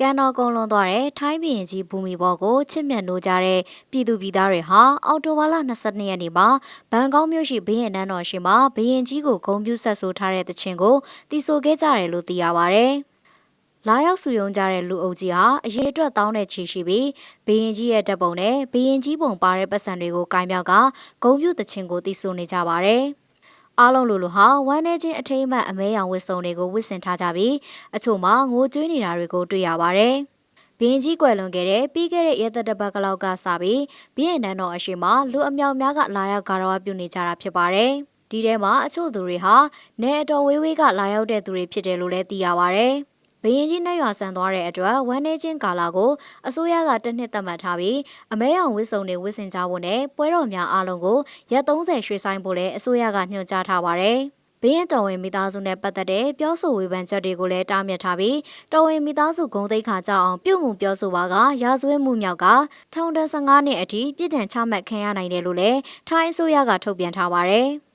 ကန်တော်ကုန်းလွန်သွားတဲ့ထိုင်းပြည်ကြီးဘူမီဘော်ကိုချစ်မြတ်နိုးကြတဲ့ပြည်သူပြည်သားတွေဟာအော်တိုဘာလ22ရက်နေ့မှာဘန်ကောက်မြို့ရှိဘရင်နန်းတော်ရှိမှာဘရင်ကြီးကိုဂုဏ်ပြုဆက်ဆိုထားတဲ့တခြင်းကိုတီဆိုခဲ့ကြတယ်လို့သိရပါဗျ။လာရောက်စုယုံကြတဲ့လူအုပ်ကြီးဟာအရေးအတွက်တောင်းတဲ့ချီရှိပြီးဘရင်ကြီးရဲ့တပ်ပုံနဲ့ဘရင်ကြီးပုံပါတဲ့ပတ်စံတွေကိုကင်မြောက်ကဂုံပြုတခြင်းကိုတီဆိုနေကြပါတယ်။ အားလုံးလူလူဟာဝမ်းနေခြင်းအထိမ်းအမှတ်အမဲရောင်ဝတ်စုံတွေကိုဝတ်ဆင်ထားကြပြီးအချို့မှာငိုကြွေးနေတာတွေကိုတွေ့ရပါတယ်။ဘင်းကြီးကွယ်လွန်ခဲ့တဲ့ပြီးခဲ့တဲ့ရဲသက်တပတ်ကလောက်ကစပြီးဘင်းရနန်းတော်အရှိမလူအမြောက်များကလာရောက်ဂါရဝပြုနေကြတာဖြစ်ပါတယ်။ဒီထဲမှာအချို့သူတွေဟာနေအတော်ဝေးဝေးကလာရောက်တဲ့သူတွေဖြစ်တယ်လို့လည်းသိရပါတယ်။ ဘရင်ကြီးနှက်ရွာဆန်သွားတဲ့အတွက်ဝမ်းနေချင်းကာလာကိုအစိုးရကတစ်နှစ်သတ်မှတ်ထားပြီးအမဲအောင်ဝစ်စုံတွေဝစ်စင်ကြဖို့နဲ့ပွဲတော်များအားလုံးကိုရက်30ရွှေဆိုင်ဖို့လည်းအစိုးရကညွှန်ကြားထားပါတယ်။ဘင်းတော်ဝင်မိသားစုနဲ့ပတ်သက်တဲ့ပြောဆိုဝေဖန်ချက်တွေကိုလည်းတားမြစ်ထားပြီးတော်ဝင်မိသားစုဂုံသိက္ခာကြောင့်ပြုမှုပြောဆိုပါကရာဇဝတ်မှုမြောက်ကထောင်ဒဏ်15နှစ်အထိပြစ်ဒဏ်ချမှတ်ခံရနိုင်တယ်လို့လည်းထိုင်းအစိုးရကထုတ်ပြန်ထားပါတယ်။